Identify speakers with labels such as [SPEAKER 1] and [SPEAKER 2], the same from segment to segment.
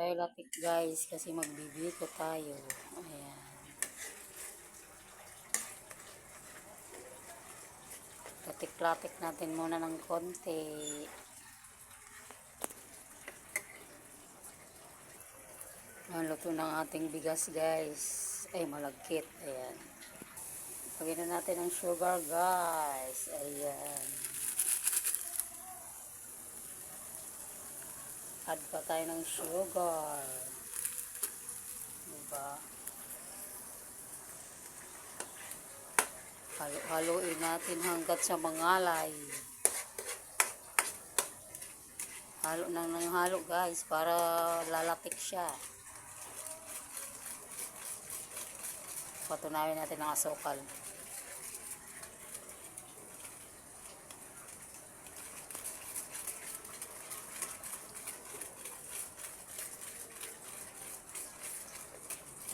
[SPEAKER 1] tayo latik guys kasi magbibiko tayo. Ayan. Latik-latik natin muna ng konti. Ang luto ng ating bigas guys. Ay malagkit. Ayan. Lagyan na natin ng sugar guys. Ayan. Add pa tayo ng sugar. Diba? Halo-haloin natin hanggat sa mangalay. Halo nang nang halo guys para lalatik siya. Patunayan natin ang asukal.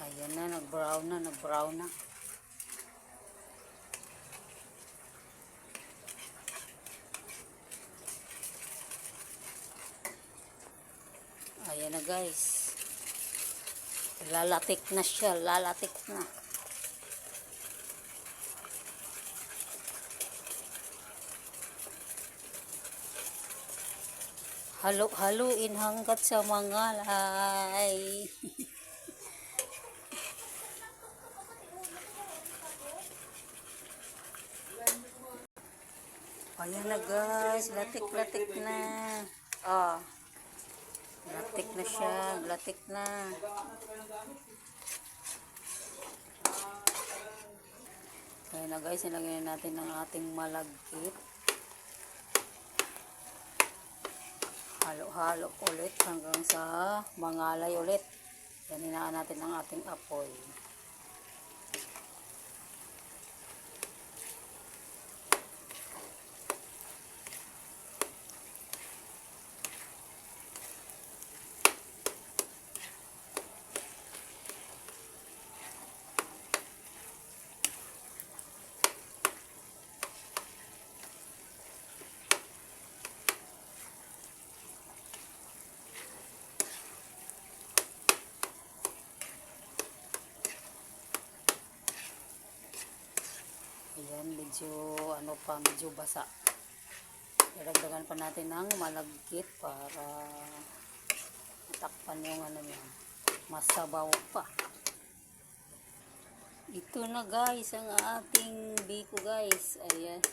[SPEAKER 1] Ayan na, nag-brown na, nag-brown na. Ayan na guys. Lalatik na siya, lalatik na. Halo-haluin hanggat sa mangalay. Ayan na guys, latik-latik na. Oh. Latik na siya, latik na. Ayan na guys, ilagay na natin ang ating malagkit. Halo-halo ulit hanggang sa mangalay ulit. Yaninaan natin ang ating apoy. Ayan, medyo ano pa, medyo basa. Ilagdagan pa natin ng malagkit para matakpan yung ano niya. Masabaw pa. Ito na guys, ang ating biko guys. Ayan.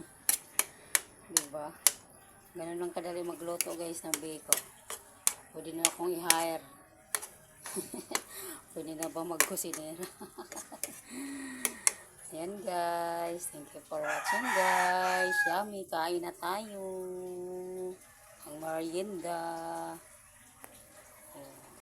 [SPEAKER 1] diba? Ganun lang kadali magluto guys ng biko. Pwede na akong i-hire. Pwede na ba magkusinera? Ayan guys. Thank you for watching guys. Yummy. Kain na tayo. Ang merienda.